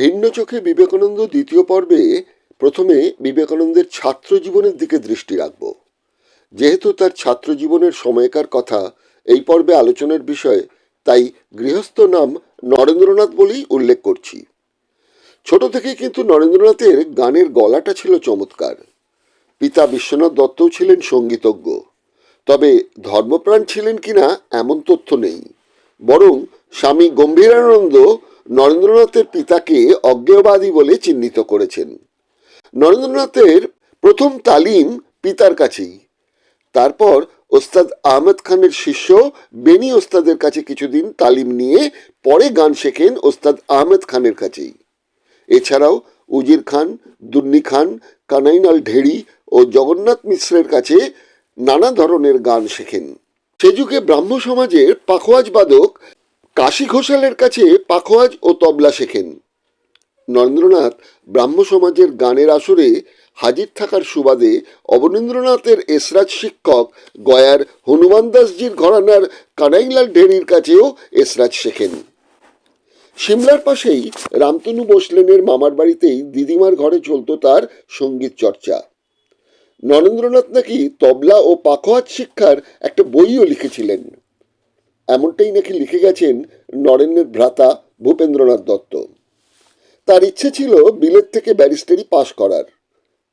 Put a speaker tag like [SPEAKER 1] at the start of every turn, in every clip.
[SPEAKER 1] ভিন্ন চোখে বিবেকানন্দ দ্বিতীয় পর্বে প্রথমে বিবেকানন্দের ছাত্র জীবনের দিকে দৃষ্টি রাখব। যেহেতু তার ছাত্র জীবনের সময়কার কথা এই পর্বে আলোচনার বিষয়, তাই গৃহস্থ নাম নরেন্দ্রনাথ বলেই উল্লেখ করছি। ছোট থেকেই কিন্তু নরেন্দ্রনাথের গানের গলাটা ছিল চমৎকার। পিতা বিশ্বনাথ দত্তও ছিলেন সঙ্গীতজ্ঞ। তবে ধর্মপ্রাণ ছিলেন কিনা এমন তথ্য নেই। বরং স্বামী গম্ভীরানন্দ নরেন্দ্রনাথের পিতাকে অজ্ঞেয়বাদী বলে চিহ্নিত করেছেন। নরেন্দ্রনাথের প্রথম তালিম পিতার কাছেই। তারপর ওস্তাদ আহমেদ খানের শিষ্য বেনি ওস্তাদের কাছে কিছুদিন তালিম নিয়ে পরে গান শেখেন ওস্তাদ আহমেদ খানের কাছেই। এছাড়াও উজির খান, দুন্নি খান কানাইনাল ঢেড়ি ও জগন্নাথ মিশ্রের কাছে নানা ধরনের গান শেখেন। সে যুগে ব্রাহ্ম সমাজের পাখোয়াজ বাদক কাশী ঘোষালের কাছে পাখোয়াজ ও তবলা শেখেন। নরেন্দ্রনাথ ব্রাহ্ম সমাজের গানের আসরে হাজির থাকার সুবাদে অবনীন্দ্রনাথের এসরাজ শিক্ষক গয়ার হনুমান দাসজির ঘরানার কানাইলাল ঢেরির কাছেও এসরাজ শেখেন। সিমলার পাশেই রামতনু বোসলেনের মামার বাড়িতেই দিদিমার ঘরে চলতো তার সংগীত চর্চা। নরেন্দ্রনাথ নাকি তবলা ও পাখোয়াজ শিক্ষার একটা বইও লিখেছিলেন। এমনটাই নাকি লিখে গেছেন নরেন্দ্রের ভ্রাতা ভূপেন্দ্রনাথ দত্ত। তার ইচ্ছে ছিল বিলেত থেকে ব্যারিস্টারি পাশ করার।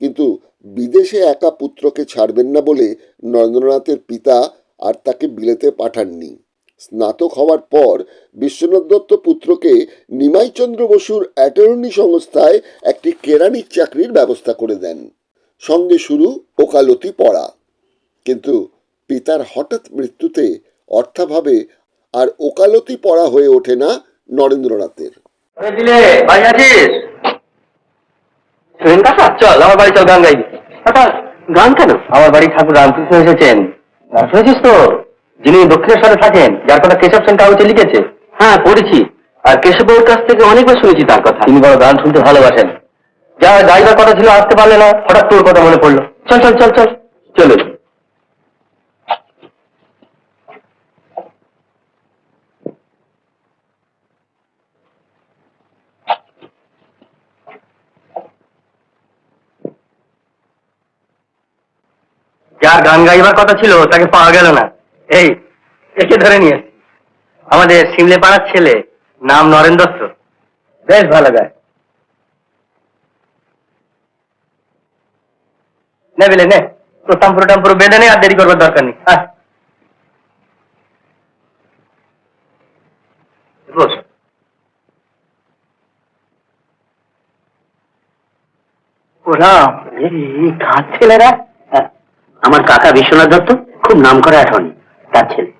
[SPEAKER 1] কিন্তু বিদেশে একা পুত্রকে ছাড়বেন না বলে নরেন্দ্রনাথের পিতা আর তাকে বিলেতে পাঠাননি। স্নাতক হওয়ার পর বিশ্বনাথ দত্ত পুত্রকে নিমাইচন্দ্র বসুর অ্যাটর্নি সংস্থায় একটি কেরানির চাকরির ব্যবস্থা করে দেন। সঙ্গে শুরু ওকালতি পড়া। কিন্তু পিতার হঠাৎ মৃত্যুতে অর্থাভাবে আর ওকালতি পড়া হয়ে ওঠে না নরেন্দ্রনাথের।
[SPEAKER 2] চল গান কেন? আমার বাড়ি ঠাকুর রামকৃষ্ণ এসেছেন। শুনেছিস তো? যিনি দক্ষিণেশ্বরে থাকেন, যার কথা কেশব সেন কাগজে লিখেছে। হ্যাঁ পড়েছি। আর কেশব বাবুর কাছ থেকে অনেকবার শুনেছি তার কথা। তিনি বড় গান শুনতে ভালোবাসেন। যা গাইবার কথা ছিল, আসতে পারলে না, হঠাৎ তোর কথা মনে পড়ল। চল চল চল চল। চলো। যার গান গাইবার কথা ছিল, তাকে পাওয়া গেল না। এই, একে ধরে নিয়ে। আমাদের সিমলে পাড়ার ছেলে নাম নরেন দত্ত। বেশ ভালো গায়। নে নে। তো টাম্পুরো টাম্পুরো বেঁধে নে, আর দেরি করবার দরকার নেই। বস। ওরা এই ছেলেরা? আমার কাকা বিশ্বনাথ দত্ত খুব নাম করা এখন তার ছেলে।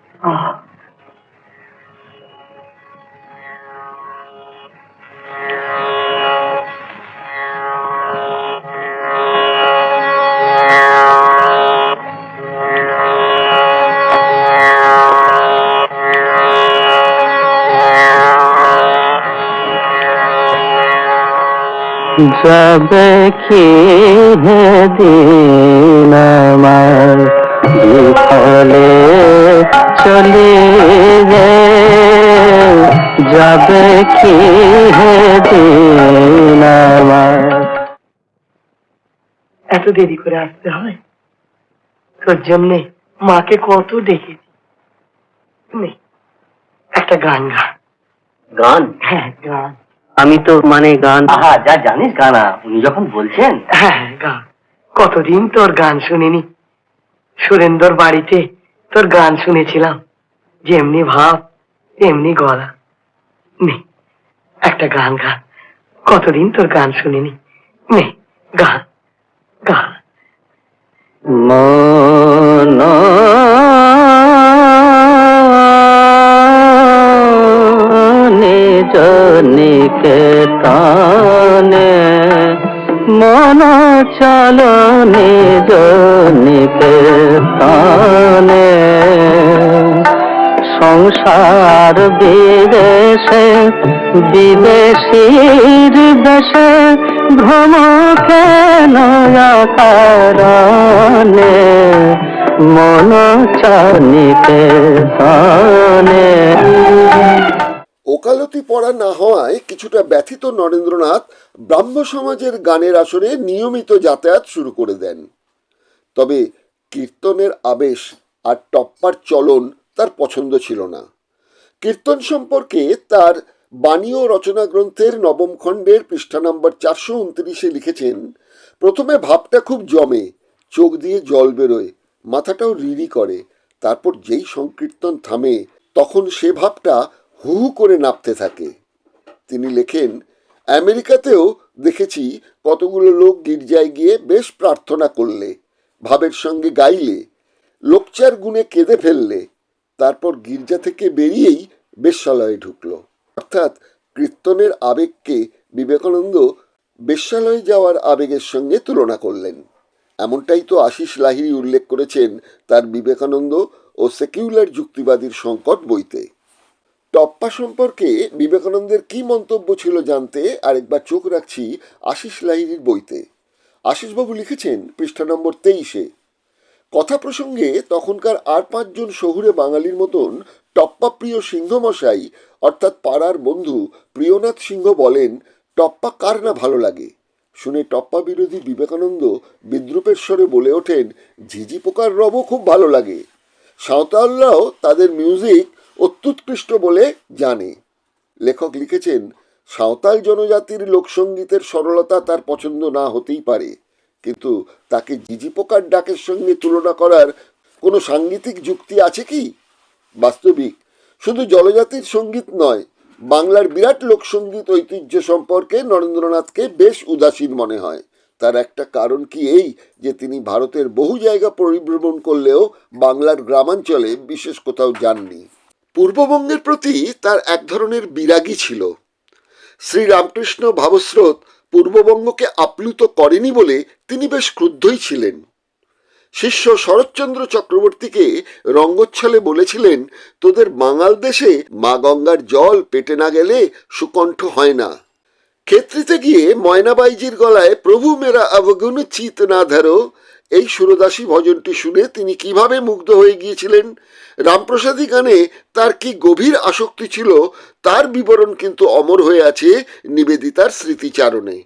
[SPEAKER 3] যাবে কি হে দিন বিফলে চলে গে যাবে কি দিন
[SPEAKER 4] এত দেরি করে আসতে হয়? তোর জন্যে মাকে কত ডেকেছি নে, একটা গান গা।
[SPEAKER 2] গান?
[SPEAKER 4] হ্যাঁ গান।
[SPEAKER 3] আমি তো মানে গান
[SPEAKER 2] আহা যা জানিস গানা উনি যখন বলছেন।
[SPEAKER 4] হ্যাঁ গান। কতদিন তোর গান শুনিনি? সুরেন্দর বাড়িতে তোর গান শুনেছিলাম। যেমনি ভাব তেমনি গলা। নে একটা গান গা। কতদিন তোর গান শুনিনি? নে গান গান
[SPEAKER 3] মন নিকেতনে মন চল নিজ নিকেতনে সংসার বিদেশে, বিদেশির দেশে ভ্রম কেন কারণে মন চানিতে তানে
[SPEAKER 1] ওকালতি পড়া না হওয়ায় কিছুটা ব্যথিত নরেন্দ্রনাথ ব্রাহ্ম সমাজের গানের আসরে নিয়মিত যাতায়াত শুরু করে দেন। তবে কীর্তনের আবেশ আর টপ্পার চলন তার পছন্দ ছিল না। কীর্তন সম্পর্কে তার বাণী ও রচনা গ্রন্থের নবম খণ্ডের পৃষ্ঠা নম্বর চারশো উনত্রিশে লিখেছেন, প্রথমে ভাবটা খুব জমে, চোখ দিয়ে জল বেরোয়, মাথাটাও রিরি করে, তারপর যেই সংকীর্তন থামে, তখন সে ভাবটা হু হু করে নাপতে থাকে। তিনি লেখেন, আমেরিকাতেও দেখেছি কতগুলো লোক গির্জায় গিয়ে বেশ প্রার্থনা করলে, ভাবের সঙ্গে গাইলে, লোকচার গুণে কেঁদে ফেললে, তারপর গির্জা থেকে বেরিয়েই বেশ্যালয়ে ঢুকলো। অর্থাৎ কীর্তনের আবেগকে বিবেকানন্দ বেশ্যালয়ে যাওয়ার আবেগের সঙ্গে তুলনা করলেন। এমনটাই তো আশিস লাহিড়ী উল্লেখ করেছেন তার বিবেকানন্দ ও সেকিউলার যুক্তিবাদীর সংকট বইতে। টপ্পা সম্পর্কে বিবেকানন্দের কি মন্তব্য ছিল জানতে আরেকবার চোখ রাখছি আশিস লাহিড়ীর বইতে। আশিসবাবু লিখেছেন পৃষ্ঠা নম্বর তেইশে, কথা প্রসঙ্গে তখনকার আর পাঁচজন শহুরে বাঙালির মতন টপ্পা প্রিয় সিংহমশাই, অর্থাৎ পাড়ার বন্ধু প্রিয়নাথ সিংহ বলেন, টপ্পা কার না ভালো লাগে? শুনে টপ্পা বিরোধী বিবেকানন্দ বিদ্রুপের স্বরে বলে ওঠেন, ঝিঝি পোকার রবও খুব ভালো লাগে। সাঁওতালরাও তাদের মিউজিক অত্যুৎকৃষ্ট বলে জানে। লেখক লিখেছেন, সাঁওতাল জনজাতির লোকসঙ্গীতের সরলতা তার পছন্দ না হতেই পারে, কিন্তু তাকে জিজি পোকার ডাকের সঙ্গে তুলনা করার কোনো সাংগীতিক যুক্তি আছে কি? বাস্তবিক, শুধু জনজাতির সংগীত নয়, বাংলার বিরাট লোকসঙ্গীত ঐতিহ্য সম্পর্কে নরেন্দ্রনাথকে বেশ উদাসীন মনে হয়। তার একটা কারণ কি এই যে তিনি ভারতের বহু জায়গা পরিভ্রমণ করলেও বাংলার গ্রামাঞ্চলে বিশেষ কোথাও যাননি। পূর্ববঙ্গের প্রতি তার এক ধরনের বিরাগী ছিল। শ্রীরামকৃষ্ণ ভাবস্রোত পূর্ববঙ্গকে আপ্লুত করেনি বলে তিনি বেশ ক্রুদ্ধই ছিলেন। শিষ্য শরৎচন্দ্র চক্রবর্তীকে রঙ্গচ্ছলে বলেছিলেন, তোদের বাঙাল দেশে মা গঙ্গার জল পেটে না গেলে সুকণ্ঠ হয় না। ক্ষেত্রিতে গিয়ে ময়নাবাইজির গলায় প্রভু মেরা অবগুণ চিত না ধরো এই সুরদাসী ভজনটি শুনে তিনি কীভাবে মুগ্ধ হয়ে গিয়েছিলেন? রামপ্রসাদী গানে তার কি গভীর আসক্তি ছিল, তার বিবরণ কিন্তু অমর হয়ে আছে নিবেদিতার স্মৃতিচারণে।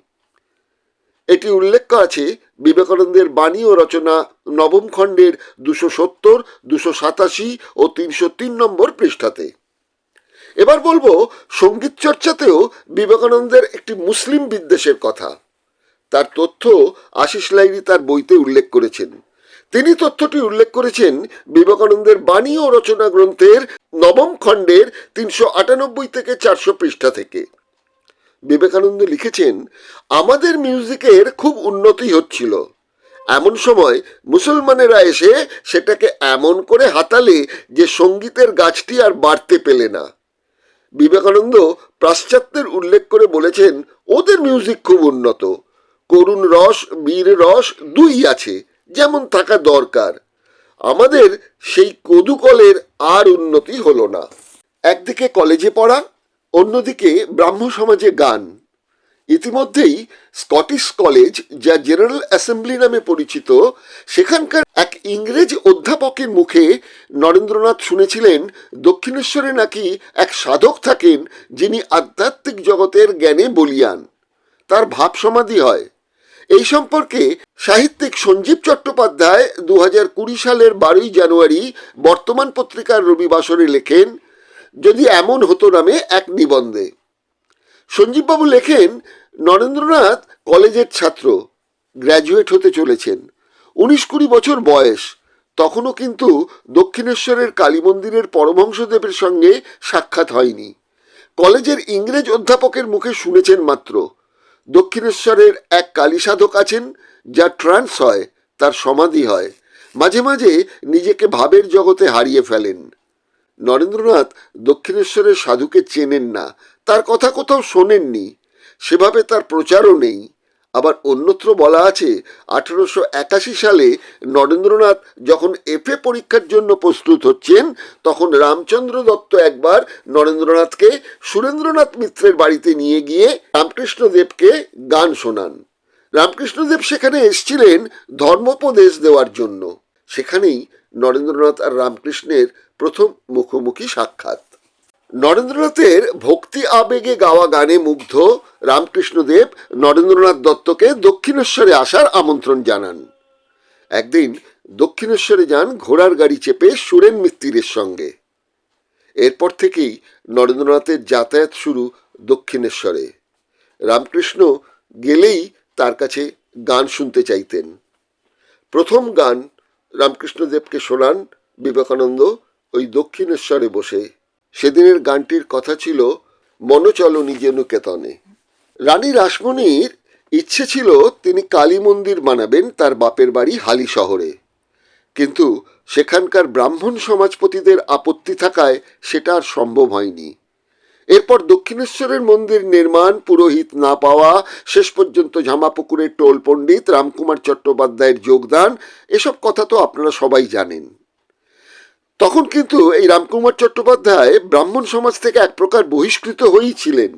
[SPEAKER 1] এটি উল্লেখ আছে বিবেকানন্দের বাণী ও রচনা নবম খণ্ডের দুশো সত্তর, দুশো সাতাশি ও তিনশো তিন নম্বর পৃষ্ঠাতে। এবার বলব, সংগীত চর্চাতেও বিবেকানন্দের একটি মুসলিম বিদ্বেষের কথা। তার তথ্য আশিস লাইরি তার বইতে উল্লেখ করেছেন। তিনি তথ্যটি উল্লেখ করেছেন বিবেকানন্দের বাণী ও রচনা গ্রন্থের নবম খণ্ডের তিনশো আটানব্বই থেকে চারশো পৃষ্ঠা থেকে। বিবেকানন্দ লিখেছেন, আমাদের মিউজিকের খুব উন্নতি হচ্ছিল। এমন সময় মুসলমানেরা এসে সেটাকে এমন করে হাতালে যে সঙ্গীতের গাছটি আর বাড়তে পেলে না। বিবেকানন্দ পাশ্চাত্যের উল্লেখ করে বলেছেন, ওদের মিউজিক খুব উন্নত। করুণ রস, বীর রস দুই আছে, যেমন থাকা দরকার। আমাদের সেই কদুকলের আর উন্নতি হলো না। একদিকে কলেজে পড়া, অন্যদিকে ব্রাহ্ম সমাজে গান। ইতিমধ্যেই স্কটিশ কলেজ, যা জেনারেল অ্যাসেম্বলি নামে পরিচিত, সেখানকার এক ইংরেজ অধ্যাপকের মুখে নরেন্দ্রনাথ শুনেছিলেন, দক্ষিণেশ্বরে নাকি এক সাধক থাকেন যিনি আধ্যাত্মিক জগতের জ্ঞানে বলিয়ান। তার ভাব সমাধি হয়। এই সম্পর্কে সাহিত্যিক সঞ্জীব চট্টোপাধ্যায় দু হাজার কুড়ি সালের বারোই জানুয়ারি বর্তমান পত্রিকার রবিবাসরে লেখেন, যদি এমন হতো নামে এক নিবন্ধে। সঞ্জীববাবু লেখেন, নরেন্দ্রনাথ কলেজের ছাত্র, গ্র্যাজুয়েট হতে চলেছেন, উনিশ কুড়ি বছর বয়স। তখনও কিন্তু দক্ষিণেশ্বরের কালী মন্দিরের পরমহংসদেবের সঙ্গে সাক্ষাৎ হয়নি। কলেজের ইংরেজ অধ্যাপকের মুখে শুনেছেন মাত্র। দক্ষিণেশ্বরের এক কালী সাধক আছেন, যা ট্রান্স হয়, তার সমাধি হয়। মাঝে মাঝে নিজেকে ভাবের জগতে হারিয়ে ফেলেন। নরেন্দ্রনাথ দক্ষিণেশ্বরের সাধুকে চেনেন না, তার কথা কোথাও শোনেননি। সেভাবে তার প্রচারও নেই। আবার অন্যত্র বলা আছে, আঠেরোশো একাশি সালে নরেন্দ্রনাথ যখন এফএ পরীক্ষার জন্য প্রস্তুত হচ্ছেন, তখন রামচন্দ্র দত্ত একবার নরেন্দ্রনাথকে সুরেন্দ্রনাথ মিত্রের বাড়িতে নিয়ে গিয়ে রামকৃষ্ণদেবকে গান শোনান। রামকৃষ্ণদেব সেখানে এসছিলেন ধর্মোপদেশ দেওয়ার জন্য। সেখানেই নরেন্দ্রনাথ আর রামকৃষ্ণের প্রথম মুখোমুখি সাক্ষাৎ। নরেন্দ্রনাথের ভক্তি আবেগে গাওয়া গানে মুগ্ধ রামকৃষ্ণদেব নরেন্দ্রনাথ দত্তকে দক্ষিণেশ্বরে আসার আমন্ত্রণ জানান। একদিন দক্ষিণেশ্বরে যান ঘোড়ার গাড়ি চেপে সুরেন মিত্তিরের সঙ্গে। এরপর থেকেই নরেন্দ্রনাথের যাতায়াত শুরু দক্ষিণেশ্বরে। রামকৃষ্ণ গেলেই তার কাছে গান শুনতে চাইতেন। প্রথম গান রামকৃষ্ণদেবকে শোনান বিবেকানন্দ ওই দক্ষিণেশ্বরে বসে। সেদিনের গানটির কথা ছিল মনোচল নিজ নিকেতনে রানী রাসমণির ইচ্ছে ছিল, তিনি কালী মন্দির বানাবেন তার বাপের বাড়ি হালি শহরে। কিন্তু সেখানকার ব্রাহ্মণ সমাজপতিদের আপত্তি থাকায় সেটা আর সম্ভব হয়নি। এরপর দক্ষিণেশ্বরের মন্দির নির্মাণ, পুরোহিত না পাওয়া, শেষ পর্যন্ত ঝামাপুকুরের টোল পণ্ডিত রামকুমার চট্টোপাধ্যায়ের যোগদান, এসব কথা তো আপনারা সবাই জানেন। তখন কিন্তু এই রামকুমার চট্টোপাধ্যায় ব্রাহ্মণ সমাজ থেকে এক প্রকার বহিষ্কৃত হয়েই ছিলেন।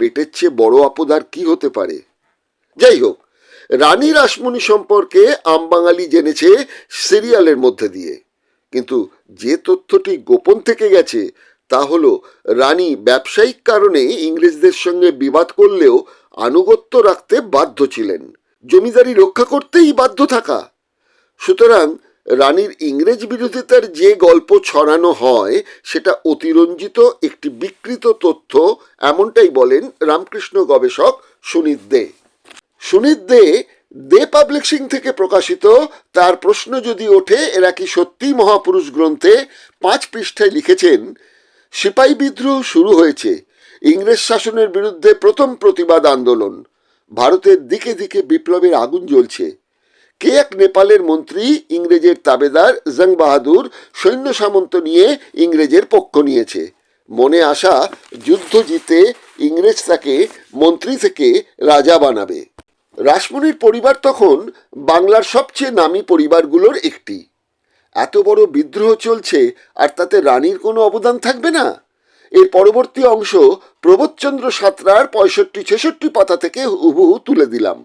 [SPEAKER 1] পেটের চেয়ে বড় আপদ আর কি হতে পারে? যাই হোক, রানী রাসমণি সম্পর্কে আমবাঙালি জেনেছে সিরিয়ালের মধ্যে দিয়ে। কিন্তু যে তথ্যটি গোপন থেকে গেছে, তা হল, রানী ব্যবসায়িক কারণে ইংরেজদের সঙ্গে বিবাদ করলেও আনুগত্য রাখতে বাধ্য ছিলেন। জমিদারি রক্ষা করতেই বাধ্য থাকা। সুতরাং রানীর ইংরেজ বিরোধিতার যে গল্প ছড়ানো হয়, সেটা অতিরঞ্জিত, একটি বিকৃত তথ্য, এমনটাই বলেন রামকৃষ্ণ গবেষক সুনীত দে। সুনীত দে দে পাবলিশিং থেকে প্রকাশিত, তার প্রশ্ন যদি ওঠে, এরা কি সত্যি মহাপুরুষ গ্রন্থে পাঁচ পৃষ্ঠায় লিখেছেন? সিপাহী বিদ্রোহ শুরু হয়েছে, ইংরেজ শাসনের বিরুদ্ধে প্রথম প্রতিবাদ আন্দোলন, ভারতের দিকে দিকে বিপ্লবের আগুন জ্বলছে। কে এক নেপালের মন্ত্রী, ইংরেজের তাবেদার জং বাহাদুর সৈন্য সামন্ত নিয়ে ইংরেজের পক্ষ নিয়েছে। মনে আসা যুদ্ধ জিতে ইংরেজ তাকে মন্ত্রী থেকে রাজা বানাবে। রাসমণির পরিবার তখন বাংলার সবচেয়ে নামী পরিবারগুলোর একটি। এত বড় বিদ্রোহ চলছে, আর তাতে রানীর কোনো অবদান থাকবে না? এর পরবর্তী অংশ প্রবোধচন্দ্র সাঁতরার পঁয়ষট্টি ছেষট্টি পাতা থেকে হুবহু তুলে দিলাম।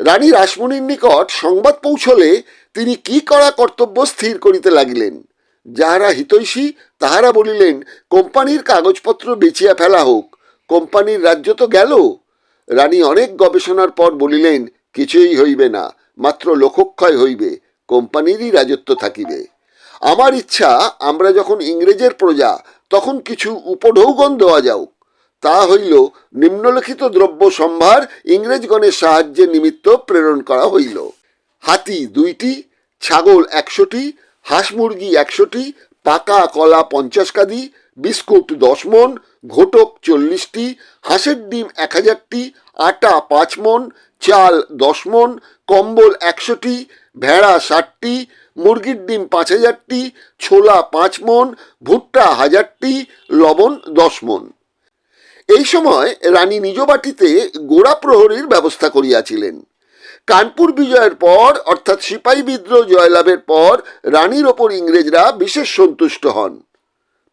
[SPEAKER 1] রানী রাসমণির নিকট সংবাদ পৌঁছলে তিনি কি করা কর্তব্য স্থির করিতে লাগিলেন? যাহারা হিতৈষী, তাহারা বলিলেন, কোম্পানির কাগজপত্র বেচিয়া ফেলা হোক, কোম্পানির রাজ্য তো গেল। রানী অনেক গবেষণার পর বলিলেন, কিছুই হইবে না, মাত্র লোকক্ষয় হইবে, কোম্পানিরই রাজত্ব থাকিবে। আমার ইচ্ছা, আমরা যখন ইংরেজের প্রজা, তখন কিছু উপঢৌগণ দেওয়া যাও তা হইল নিম্নলিখিত দ্রব্য সম্ভার ইংরেজগণের সাহায্যে নিমিত্ত প্রেরণ করা হইল। হাতি দুইটি, ছাগল একশোটি, হাঁস মুরগি একশোটি, পাকা কলা পঞ্চাশ কাদি বিস্কুট দশ মন, ঘোটক চল্লিশটি, হাঁসের ডিম এক হাজারটি আটা পাঁচ মন, চাল দশ মন, কম্বল একশোটি, ভেড়া ষাটটি, মুরগির ডিম পাঁচ হাজারটি ছোলা পাঁচ মন, ভুট্টা হাজারটি, লবণ দশ মন। এই সময় রানী নিজ বাটিতে গোড়া প্রহরীর ব্যবস্থা করিয়াছিলেন। কানপুর বিজয়ের পর, অর্থাৎ সিপাহী বিদ্রোহ জয়লাভের পর, রানীর ওপর ইংরেজরা বিশেষ সন্তুষ্ট হন।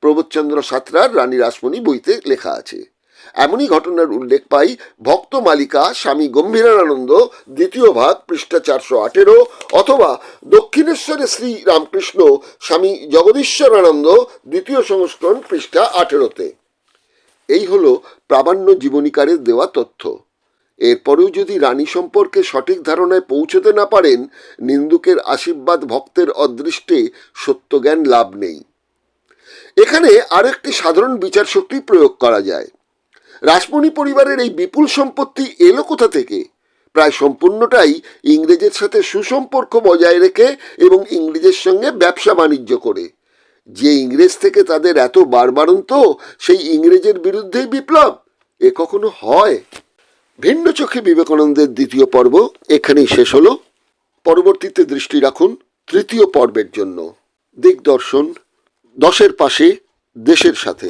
[SPEAKER 1] প্রবোধচন্দ্র সাঁতরার রানী রাসমণি বইতে লেখা আছে। এমনই ঘটনার উল্লেখ পাই ভক্ত মালিকা স্বামী গম্ভীরানন্দ, দ্বিতীয় ভাগ, পৃষ্ঠা চারশো আঠেরো, অথবা দক্ষিণেশ্বরে শ্রী রামকৃষ্ণ, স্বামী জগদীশ্বরানন্দ, দ্বিতীয় সংস্করণ, পৃষ্ঠা আঠেরোতে। এই হলো প্রামাণ্য জীবনীকারের দেওয়া তথ্য। এরপরেও যদি রানী সম্পর্কে সঠিক ধারণায় পৌঁছতে না পারেন, নিন্দুকের আশীর্বাদ ভক্তের অদৃষ্টে সত্যজ্ঞান লাভ নেই। এখানে আরেকটি সাধারণ বিচার শক্তি প্রয়োগ করা যায়। রাসমণি পরিবারের এই বিপুল সম্পত্তি এলো কোথা থেকে? প্রায় সম্পূর্ণটাই ইংরেজের সাথে সুসম্পর্ক বজায় রেখে এবং ইংরেজের সঙ্গে ব্যবসা বাণিজ্য করে। যে ইংরেজ থেকে তাদের এত বারবারন্ত সেই ইংরেজের বিরুদ্ধেই বিপ্লব। এ কখনো হয়? ভিন্ন চোখে বিবেকানন্দের দ্বিতীয় পর্ব এখানেই শেষ হলো। পরবর্তীতে দৃষ্টি রাখুন তৃতীয় পর্বের জন্য। দিগদর্শন, দশের পাশে, দেশের সাথে।